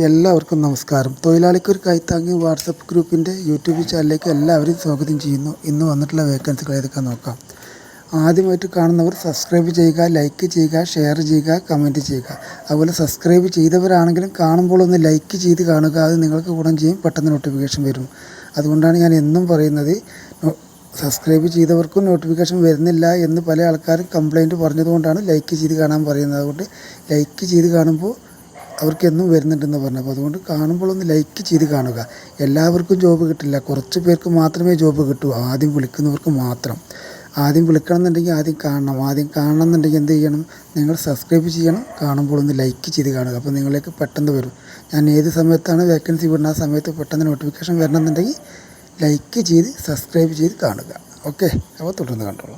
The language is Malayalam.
എല്ലാവർക്കും നമസ്കാരം. തൊഴിലാളിക്കൊരു കൈത്താങ്ങി വാട്സപ്പ് ഗ്രൂപ്പിന്റെ യൂട്യൂബ് ചാനലിലേക്ക് എല്ലാവരെയും സ്വാഗതം ചെയ്യുന്നു. ഇന്ന് വന്നിട്ടുള്ള വേക്കൻസികൾ ഏതൊക്കെ നോക്കാം. ആദ്യമായിട്ട് കാണുന്നവർ സബ്സ്ക്രൈബ് ചെയ്യുക ലൈക്ക് ചെയ്യുക ഷെയർ ചെയ്യുക കമന്റ് ചെയ്യുക. അതുപോലെ സബ്സ്ക്രൈബ് ചെയ്തവരാണെങ്കിലും കാണുമ്പോൾ ഒന്ന് ലൈക്ക് ചെയ്ത് കാണുക. അത് നിങ്ങൾക്ക് ഗുണം ചെയ്യും പെട്ടെന്ന് നോട്ടിഫിക്കേഷൻ വരും. അതുകൊണ്ടാണ് ഞാൻ എന്നും പറയുന്നത് സബ്സ്ക്രൈബ് ചെയ്തവർക്കും നോട്ടിഫിക്കേഷൻ വരുന്നില്ല എന്ന് പല ആൾക്കാരും കംപ്ലൈന്റ് പറഞ്ഞതുകൊണ്ടാണ് ലൈക്ക് ചെയ്ത് കാണാൻ പറയുന്നത്. അതുകൊണ്ട് ലൈക്ക് ചെയ്ത് കാണുമ്പോൾ അവർക്ക് എന്നും വരുന്നുണ്ടെന്ന് പറഞ്ഞു. അപ്പോൾ അതുകൊണ്ട് കാണുമ്പോൾ ഒന്ന് ലൈക്ക് ചെയ്ത് കാണുക. എല്ലാവർക്കും ജോബ് കിട്ടില്ല. കുറച്ച് പേർക്ക് മാത്രമേ ജോബ് കിട്ടൂ. ആദ്യം വിളിക്കുന്നവർക്ക് മാത്രം. ആദ്യം വിളിക്കണം എന്നുണ്ടെങ്കിൽ ആദ്യം കാണണം. ആദ്യം കാണണം എന്നുണ്ടെങ്കിൽ എന്ത് ചെയ്യണം? നിങ്ങൾ സബ്സ്ക്രൈബ് ചെയ്യണം. കാണുമ്പോൾ ഒന്ന് ലൈക്ക് ചെയ്ത് കാണുക. അപ്പോൾ നിങ്ങളിലേക്ക് പെട്ടെന്ന് വരും. ഞാൻ ഏത് സമയത്താണ് വേക്കൻസി വിടുന്ന ആ സമയത്ത് പെട്ടെന്ന് നോട്ടിഫിക്കേഷൻ വരണം എന്നുണ്ടെങ്കിൽ ലൈക്ക് ചെയ്ത് സബ്സ്ക്രൈബ് ചെയ്ത് കാണുക. ഓക്കെ അപ്പോൾ തുടർന്ന് കണ്ടോളൂ.